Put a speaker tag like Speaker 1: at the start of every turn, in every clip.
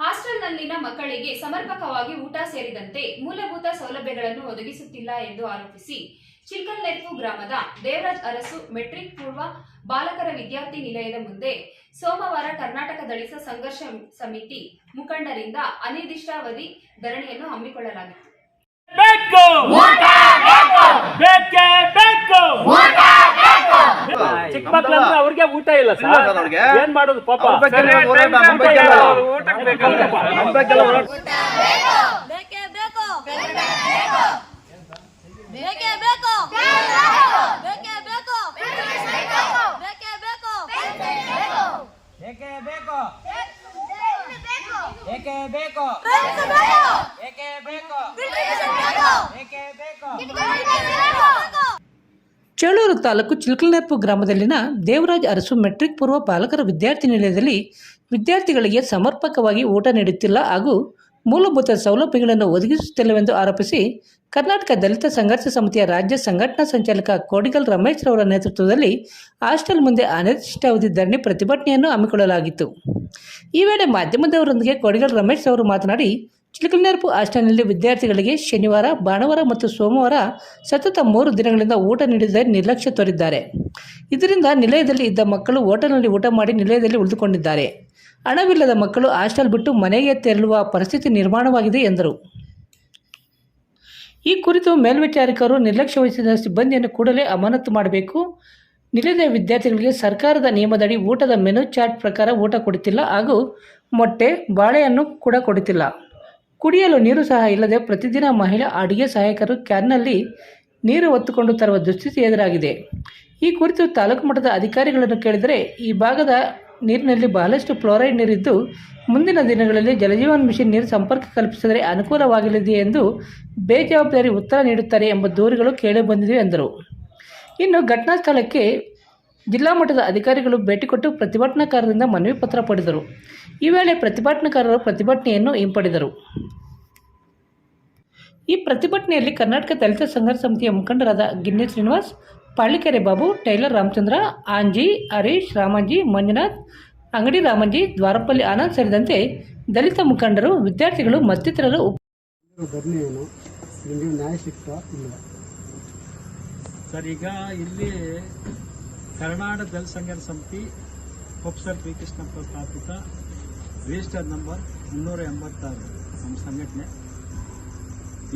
Speaker 1: ಹಾಸ್ಟೆಲ್ನಲ್ಲಿನ ಮಕ್ಕಳಿಗೆ ಸಮರ್ಪಕವಾಗಿ ಊಟ ಸೇರಿದಂತೆ ಮೂಲಭೂತ ಸೌಲಭ್ಯಗಳನ್ನು ಒದಗಿಸುತ್ತಿಲ್ಲ ಎಂದು ಆರೋಪಿಸಿ ಚಿಲ್ಕಲ್ನೆರ್ಪು ಗ್ರಾಮದ ದೇವರಾಜ್ ಅರಸು ಮೆಟ್ರಿಕ್ ಪೂರ್ವ ಬಾಲಕರ ವಿದ್ಯಾರ್ಥಿ ನಿಲಯದ ಮುಂದೆ ಸೋಮವಾರ ಕರ್ನಾಟಕ ದಳಿತ ಸಂಘರ್ಷ ಸಮಿತಿ ಮುಖಂಡರಿಂದ ಅನಿರ್ದಿಷ್ಟಾವಧಿ ಧರಣಿಯನ್ನು ಹಮ್ಮಿಕೊಳ್ಳಲಾಗಿತ್ತು.
Speaker 2: ಬೇಕು! ಬೇಕೇ! ಬೇಕು ಚಿಕ್ಕ ಊಟ ಇಲ್ಲ ಸರ್. ಏನ್ ಮಾಡೋದು ಪಾಪ.
Speaker 3: ಬೇಕೇ ಬೇಕು ಬೇಕೇ ಬೇಕು ಬೇಕೇ ಬೇಕು ಬೇಕೇ ಬೇಕು
Speaker 4: ಏಕೆ ಬೇಕು ಏಕೆ ಬೇಕು ಏಕೆ ಬೇಕು ಏಕೆ ಬೇಕು
Speaker 5: ಚೇಳೂರು ತಾಲೂಕು ಚಿಲ್ಕಲ್ನೆಪ್ಪು ಗ್ರಾಮದಲ್ಲಿನ ದೇವರಾಜ್ ಅರಸು ಮೆಟ್ರಿಕ್ ಪೂರ್ವ ಪಾಲಕರ ವಿದ್ಯಾರ್ಥಿ ನಿಲಯದಲ್ಲಿ ವಿದ್ಯಾರ್ಥಿಗಳಿಗೆ ಸಮರ್ಪಕವಾಗಿ ಊಟ ನೀಡುತ್ತಿಲ್ಲ ಹಾಗೂ ಮೂಲಭೂತ ಸೌಲಭ್ಯಗಳನ್ನು ಒದಗಿಸುತ್ತಿಲ್ಲವೆಂದು ಆರೋಪಿಸಿ ಕರ್ನಾಟಕ ದಲಿತ ಸಂಘರ್ಷ ಸಮಿತಿಯ ರಾಜ್ಯ ಸಂಘಟನಾ ಸಂಚಾಲಕ ಕೋಡಿಗಲ್ ರಮೇಶ್ ರವರ ನೇತೃತ್ವದಲ್ಲಿ ಹಾಸ್ಟೆಲ್ ಮುಂದೆ ಅನಿರ್ದಿಷ್ಟಾವಧಿ ಧರಣಿ ಪ್ರತಿಭಟನೆಯನ್ನು ಹಮ್ಮಿಕೊಳ್ಳಲಾಗಿತ್ತು. ಈ ವೇಳೆ ಮಾಧ್ಯಮದವರೊಂದಿಗೆ ಕೋಡಿಗಲ್ ರಮೇಶ್ ಅವರು ಮಾತನಾಡಿ ಚಿಲಕಲ್ನೆರಪು ಹಾಸ್ಟೆಲ್ನಲ್ಲಿ ವಿದ್ಯಾರ್ಥಿಗಳಿಗೆ ಶನಿವಾರ, ಭಾನುವಾರ ಮತ್ತು ಸೋಮವಾರ ಸತತ ಮೂರು ದಿನಗಳಿಂದ ಊಟ ನೀಡದೆ ನಿರ್ಲಕ್ಷ್ಯ ತೋರಿದ್ದಾರೆ. ಇದರಿಂದ ನಿಲಯದಲ್ಲಿ ಇದ್ದ ಮಕ್ಕಳು ಹೋಟೆಲ್ನಲ್ಲಿ ಊಟ ಮಾಡಿ ನಿಲಯದಲ್ಲಿ ಉಳಿದುಕೊಂಡಿದ್ದಾರೆ. ಹಣವಿಲ್ಲದ ಮಕ್ಕಳು ಹಾಸ್ಟೆಲ್ ಬಿಟ್ಟು ಮನೆಗೆ ತೆರಳುವ ಪರಿಸ್ಥಿತಿ ನಿರ್ಮಾಣವಾಗಿದೆ ಎಂದರು. ಈ ಕುರಿತು ಮೇಲ್ವಿಚಾರಕರು ನಿರ್ಲಕ್ಷ್ಯ ವಹಿಸಿದ ಸಿಬ್ಬಂದಿಯನ್ನು ಕೂಡಲೇ ಅಮಾನತು ಮಾಡಬೇಕು. ನಿಲಯದ ವಿದ್ಯಾರ್ಥಿಗಳಿಗೆ ಸರ್ಕಾರದ ನಿಯಮದಡಿ ಊಟದ ಮೆನು ಚಾರ್ಟ್ ಪ್ರಕಾರ ಊಟ ಕೊಡುತ್ತಿಲ್ಲ ಹಾಗೂ ಮೊಟ್ಟೆ ಬಾಳೆಯನ್ನು ಕೂಡ ಕೊಡುತ್ತಿಲ್ಲ. ಕುಡಿಯಲು ನೀರು ಸಹ ಇಲ್ಲದೆ ಪ್ರತಿದಿನ ಮಹಿಳಾ ಅಡುಗೆ ಸಹಾಯಕರು ಕ್ಯಾನ್ನಲ್ಲಿ ನೀರು ಹೊತ್ತುಕೊಂಡು ತರುವ ದುಸ್ಥಿತಿ ಎದುರಾಗಿದೆ. ಈ ಕುರಿತು ತಾಲೂಕು ಮಟ್ಟದ ಅಧಿಕಾರಿಗಳನ್ನು ಕೇಳಿದರೆ, ಈ ಭಾಗದ ನೀರಿನಲ್ಲಿ ಬಹಳಷ್ಟು ಫ್ಲೋರೈಡ್ ನೀರಿದ್ದು, ಮುಂದಿನ ದಿನಗಳಲ್ಲಿ ಜಲಜೀವನ್ ಮಿಷನ್ ನೀರು ಸಂಪರ್ಕ ಕಲ್ಪಿಸಿದರೆ ಅನುಕೂಲವಾಗಲಿದೆ ಎಂದು ಬೇಜವಾಬ್ದಾರಿ ಉತ್ತರ ನೀಡುತ್ತಾರೆ ಎಂಬ ದೂರುಗಳು ಕೇಳಿಬಂದಿವೆ ಎಂದರು. ಇನ್ನು ಘಟನಾ ಸ್ಥಳಕ್ಕೆ ಜಿಲ್ಲಾ ಮಟ್ಟದ ಅಧಿಕಾರಿಗಳು ಭೇಟಿ ಕೊಟ್ಟು ಪ್ರತಿಭಟನಾಕಾರರಿಂದ ಮನವಿ ಪತ್ರ ಪಡೆದರು. ಈ ವೇಳೆ ಪ್ರತಿಭಟನಾಕಾರರು ಪ್ರತಿಭಟನೆಯನ್ನು ಹಿಂಪಡೆದರು. ಈ ಪ್ರತಿಭಟನೆಯಲ್ಲಿ ಕರ್ನಾಟಕ ದಲಿತ ಸಂಘರ್ಷ ಸಮಿತಿಯ ಮುಖಂಡರಾದ ಗಿನ್ನೆ ಶ್ರೀನಿವಾಸ್ ಪಾಳಿಕೆರೆ ಬಾಬು ಟೈಲರ್ ರಾಮಚಂದ್ರ ಆಂಜಿ ಹರೀಶ್ ರಾಮಾಜಿ ಮಂಜುನಾಥ್ ಅಂಗಡಿ ರಾಮಂಜಿ ದ್ವಾರಪಲ್ಲಿ ಆನಂದ್ ಸೇರಿದಂತೆ ದಲಿತ ಮುಖಂಡರು ವಿದ್ಯಾರ್ಥಿಗಳು ಮತ್ತಿತರರು
Speaker 6: ನ್ಯಾಯ ಸಿಗ್ತಾ ಇಲ್ಲ.
Speaker 7: ಸರ್ ಈಗ ಇಲ್ಲಿ ಕರ್ನಾಟಕ ಜಲ ಸಂಘರ್ಷ ಸಮಿತಿ ಪ್ರೊಫೆಸರ್ ಪಿ ಕೃಷ್ಣಪ್ಪ ಸ್ಥಾಪಿತ ರಿಜಿಸ್ಟರ್ ನಂಬರ್ ಮುನ್ನೂರ ಎಂಬತ್ತಾರು ನಮ್ಮ ಸಂಘಟನೆ.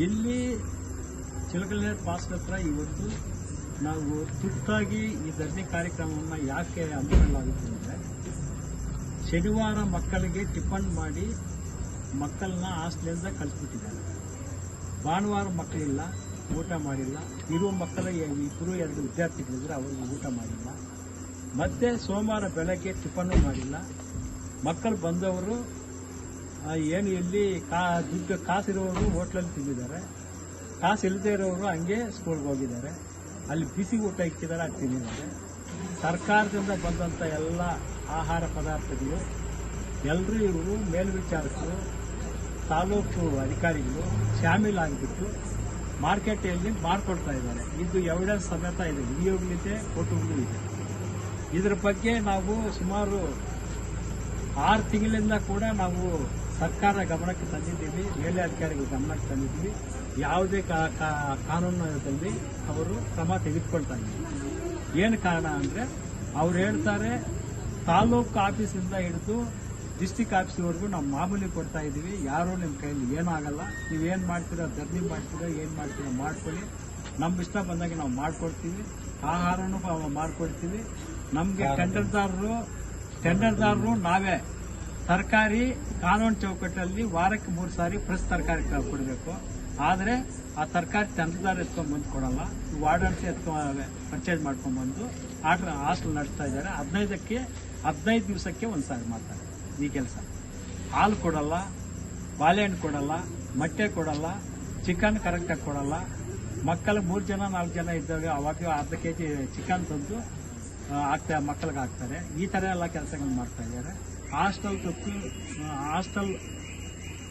Speaker 7: ಇಲ್ಲಿ ಚಿಲಕಲ್ಯ ಪಾಸ್ ಹತ್ರ ಇವತ್ತು ನಾವು ತುರ್ತಾಗಿ ಈ ಧರಣಿ ಕಾರ್ಯಕ್ರಮವನ್ನು ಯಾಕೆ ಹಮ್ಮಿಕೊಳ್ಳಲಾಗುತ್ತೆ ಅಂದರೆ, ಶನಿವಾರ ಮಕ್ಕಳಿಗೆ ಟಿಫನ್ ಮಾಡಿ ಮಕ್ಕಳನ್ನ ಹಾಸ್ಟೆಲಿಂದ ಕಳಿಸ್ಬಿಟ್ಟಿದ್ದಾರೆ. ಭಾನುವಾರ ಮಕ್ಕಳಿಲ್ಲ. ಊಟ ಮಾಡಿಲ್ಲ. ಇರುವ ಮಕ್ಕಳ ಇಬ್ಬರು ಎರಡು ವಿದ್ಯಾರ್ಥಿಗಳಿದ್ರೆ ಅವರಿಗೆ ಊಟ ಮಾಡಿಲ್ಲ. ಮತ್ತೆ ಸೋಮವಾರ ಬೆಳಗ್ಗೆ ಟಿಫನ್ನು ಮಾಡಿಲ್ಲ. ಮಕ್ಕಳು ಬಂದವರು ಏನು ಇಲ್ಲಿ ಕಾ, ದುಡ್ಡು ಕಾಸಿರೋರು ಹೋಟ್ಲಲ್ಲಿ ತಿಂದಿದ್ದಾರೆ. ಕಾಸು ಇಲ್ಲದೆ ಇರೋರು ಹಂಗೆ ಸ್ಕೂಲ್ಗೆ ಹೋಗಿದ್ದಾರೆ. ಅಲ್ಲಿ ಬಿಸಿ ಊಟ ಇಕ್ಕಿದ್ದಾರೆ ಅದು ತಿಂದಿದ್ದಾರೆ. ಸರ್ಕಾರದಿಂದ ಬಂದಂಥ ಎಲ್ಲ ಆಹಾರ ಪದಾರ್ಥಗಳು ಎಲ್ಲರೂ ಇವರು ಮೇಲ್ವಿಚಾರಕರು, ತಾಲೂಕು ಅಧಿಕಾರಿಗಳು ಶಾಮೀಲಾಗಿಬಿಟ್ಟು ಮಾರ್ಕೆಟಲ್ಲಿ ಮಾರ್ಕೊಡ್ತಾ ಇದ್ದಾರೆ. ಇದು ಎವಿಡೆನ್ಸ್ ಸಮೇತ ಇದೆ. ವಿಡಿಯೋಗಳಿದೆ ಫೋಟೋಗಳಿದೆ ಇದರ ಬಗ್ಗೆ ನಾವು ಸುಮಾರು ಆರು ತಿಂಗಳಿಂದ ಕೂಡ ನಾವು ಸರ್ಕಾರ ಗಮನಕ್ಕೆ ತಂದಿದ್ದೀವಿ. ಮೇಲಾಧಿಕಾರಿಗಳ ಗಮನಕ್ಕೆ ತಂದಿದ್ದೀವಿ. ಯಾವುದೇ ಕಾನೂನಿನಲ್ಲಿ ಅವರು ಕ್ರಮ ತೆಗೆದುಕೊಳ್ತಾ ಇದ್ದಾರೆ. ಏನು ಕಾರಣ ಅಂದರೆ ಅವ್ರು ಹೇಳ್ತಾರೆ, ತಾಲೂಕು ಆಫೀಸಿಂದ ಹಿಡಿದು ಡಿಸ್ಟಿಕ್ ಆಫೀಸ್ವರೆಗೂ ನಾವು ಮಾಮೂಲಿ ಕೊಡ್ತಾ ಇದ್ದೀವಿ. ಯಾರೂ ನಿಮ್ಮ ಕೈಯಲ್ಲಿ ಏನಾಗಲ್ಲ. ಆಗಲ್ಲ ನೀವೇನು ಮಾಡ್ತೀರೋ ಧರ್ನಿ ಮಾಡ್ತೀರೋ ಏನು ಮಾಡ್ತೀರೋ ಮಾಡ್ಕೊಳ್ಳಿ. ನಮ್ಮ ಇಷ್ಟ ಬಂದಾಗ ನಾವು ಮಾಡ್ಕೊಡ್ತೀವಿ. ಆಹಾರನೂ ಮಾಡ್ಕೊಡ್ತೀವಿ. ನಮಗೆ ಟೆಂಡರ್ದಾರರು ಟೆಂಡರ್ದಾರರು ನಾವೇ. ಸರ್ಕಾರಿ ಕಾನೂನು ಚೌಕಟ್ಟಲ್ಲಿ ವಾರಕ್ಕೆ ಮೂರು ಸಾರಿ ಪ್ರೆಸ್ ತರಕಾರಿ ಕೊಡಬೇಕು. ಆದರೆ ಆ ತರಕಾರಿ ಚಂದ್ರದಾರ ಎತ್ಕೊಂಡ್ ಬಂದು ಕೊಡಲ್ಲ. ವಾರ್ಡನ್ಸ್ ಎತ್ಕೊಂಡ್ ಪರ್ಚೇಸ್ ಮಾಡ್ಕೊಂಡ್ಬಂದು ಆರ್ಡರ್ ಹಾಸ್ಟೆಲ್ ನಡೆಸ್ತಾ ಇದ್ದಾರೆ. ಹದಿನೈದಕ್ಕೆ ಹದಿನೈದು ದಿವಸಕ್ಕೆ ಒಂದು ಸಾರಿ ಮಾಡ್ತಾರೆ ಈ ಕೆಲಸ. ಹಾಲು ಕೊಡಲ್ಲ, ಬಾಳೆಹಣ್ಣು ಕೊಡಲ್ಲ, ಮೊಟ್ಟೆ ಕೊಡಲ್ಲ ಚಿಕನ್ ಕರೆಕ್ಟಾಗಿ ಕೊಡಲ್ಲ. ಮಕ್ಕಳು ಮೂರು ಜನ, ನಾಲ್ಕು ಜನ ಇದ್ದಾಗ ಅವಾಗ ಅರ್ಧ ಕೆ ಜಿ ಚಿಕನ್ ತಂದು ಆಗ್ತಾ, ಮಕ್ಕಳಿಗೆ ಹಾಕ್ತಾರೆ. ಈ ಥರ ಎಲ್ಲ ಕೆಲಸಗಳು ಮಾಡ್ತಾ ಇದ್ದಾರೆ. ಹಾಸ್ಟೆಲ್ ತಪ್ಪು ಹಾಸ್ಟೆಲ್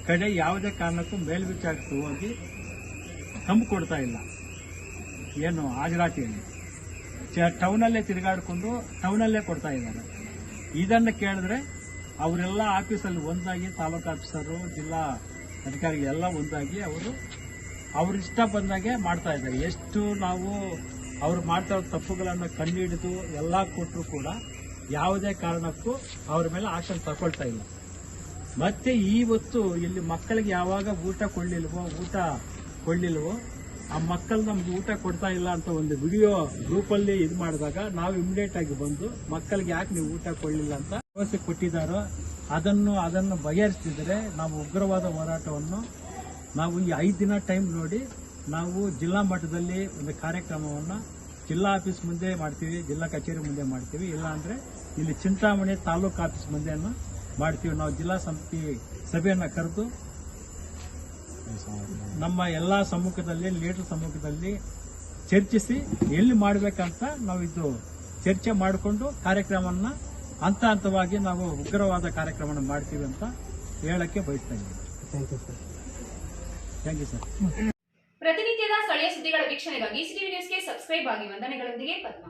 Speaker 7: ಕಡೆ ಯಾವುದೇ ಕಾರಣಕ್ಕೂ ಮೇಲ್ವಿಚಾರಕ್ಕೆ ಹೋಗಿ ತಂಬು ಕೊಡ್ತಾ ಇಲ್ಲ. ಏನು, ಹಾಜರಾತಿಯಲ್ಲಿ. ಟೌನಲ್ಲೇ ತಿರುಗಾಡಿಕೊಂಡು ಟೌನಲ್ಲೇ ಕೊಡ್ತಾ ಇದ್ದಾರೆ. ಇದನ್ನು ಕೇಳಿದ್ರೆ ಅವರೆಲ್ಲ ಆಫೀಸಲ್ಲಿ ಒಂದಾಗಿ ತಾಲೂಕು ಆಫೀಸರು ಜಿಲ್ಲಾ ಅಧಿಕಾರಿ ಎಲ್ಲ ಒಂದಾಗಿ ಅವರು ಅವ್ರ ಇಷ್ಟ ಬಂದಾಗೆ ಮಾಡ್ತಾ ಇದ್ದಾರೆ. ಎಷ್ಟು ನಾವು ಅವ್ರು ಮಾಡ್ತಾ ಇರೋ ತಪ್ಪುಗಳನ್ನು ಕಂಡುಹಿಡಿದು ಎಲ್ಲ ಕೊಟ್ಟರು ಕೂಡ ಯಾವುದೇ ಕಾರಣಕ್ಕೂ ಅವ್ರ ಮೇಲೆ ಆಕ್ಷನ್ ತಗೊಳ್ತಾ ಇಲ್ಲ. ಮತ್ತೆ ಇವತ್ತು ಇಲ್ಲಿ ಮಕ್ಕಳಿಗೆ ಯಾವಾಗ ಊಟ ಕೊಳ್ಳಿಲ್ವೋ ಊಟ ಕೊಳ್ಳಿಲ್ವೋ ಆ ಮಕ್ಕಳು ನಮ್ಗೆ ಊಟ ಕೊಡ್ತಾ ಇಲ್ಲ ಅಂತ ಒಂದು ವಿಡಿಯೋ ಗ್ರೂಪಲ್ಲಿ ಇದು ಮಾಡಿದಾಗ ನಾವು ಇಮಿಡಿಯೇಟ್ ಆಗಿ ಬಂದು ಮಕ್ಕಳಿಗೆ ಯಾಕೆ ನೀವು ಊಟ ಕೊಡಲಿಲ್ಲ ಅಂತ ಭರವಸೆ ಕೊಟ್ಟಿದ್ದಾರೋ ಅದನ್ನು ಅದನ್ನು ಬಗೆಹರಿಸ್ತಿದ್ರೆ ನಾವು ಉಗ್ರವಾದ ಹೋರಾಟವನ್ನು ನಾವು ಈ ಐದು ದಿನ ಟೈಮ್ ನೋಡಿ ನಾವು ಜಿಲ್ಲಾ ಮಟ್ಟದಲ್ಲಿ ಒಂದು ಕಾರ್ಯಕ್ರಮವನ್ನು ಜಿಲ್ಲಾ ಆಫೀಸ್ ಮುಂದೆ ಮಾಡ್ತೀವಿ, ಜಿಲ್ಲಾ ಕಚೇರಿ ಮುಂದೆ ಮಾಡ್ತೀವಿ. ಇಲ್ಲ ಅಂದ್ರೆ ಇಲ್ಲಿ ಚಿಂತಾಮಣಿ ತಾಲೂಕು ಆಫೀಸ್ ಮುಂದೆಯನ್ನು ಮಾಡ್ತೀವಿ. ನಾವು ಜಿಲ್ಲಾ ಸಮಿತಿ ಸಭೆಯನ್ನು ಕರೆದು ನಮ್ಮ ಎಲ್ಲ ಸಮ್ಮುಖದಲ್ಲಿ ಲೀಡರ್ ಸಮ್ಮುಖದಲ್ಲಿ ಚರ್ಚಿಸಿ ಎಲ್ಲಿ ಮಾಡಬೇಕಂತ ನಾವು ಇದು ಚರ್ಚೆ ಮಾಡಿಕೊಂಡು ಕಾರ್ಯಕ್ರಮವನ್ನು ಹಂತ ಹಂತವಾಗಿ ನಾವು ಉಗ್ರವಾದ ಕಾರ್ಯಕ್ರಮವನ್ನು ಮಾಡ್ತೀವಿ ಅಂತ ಹೇಳಕ್ಕೆ ಬಯಸ್ತಾ ಇದ್ದೀವಿ
Speaker 6: thank you sir
Speaker 7: thank you sir
Speaker 1: ಪ್ರತಿನಿತ್ಯದ ಸ್ಥಳೀಯ ಸುದ್ದಿಗಳ ವೀಕ್ಷಣೆಗಾಗಿ ಸಿಟಿವಿ ನ್ಯೂಸ್ಗೆ ಸಬ್ಸ್ಕ್ರೈಬ್ ಆಗಿ ವಂದನೆಗಳೊಂದಿಗೆ ಪದ್ಮ.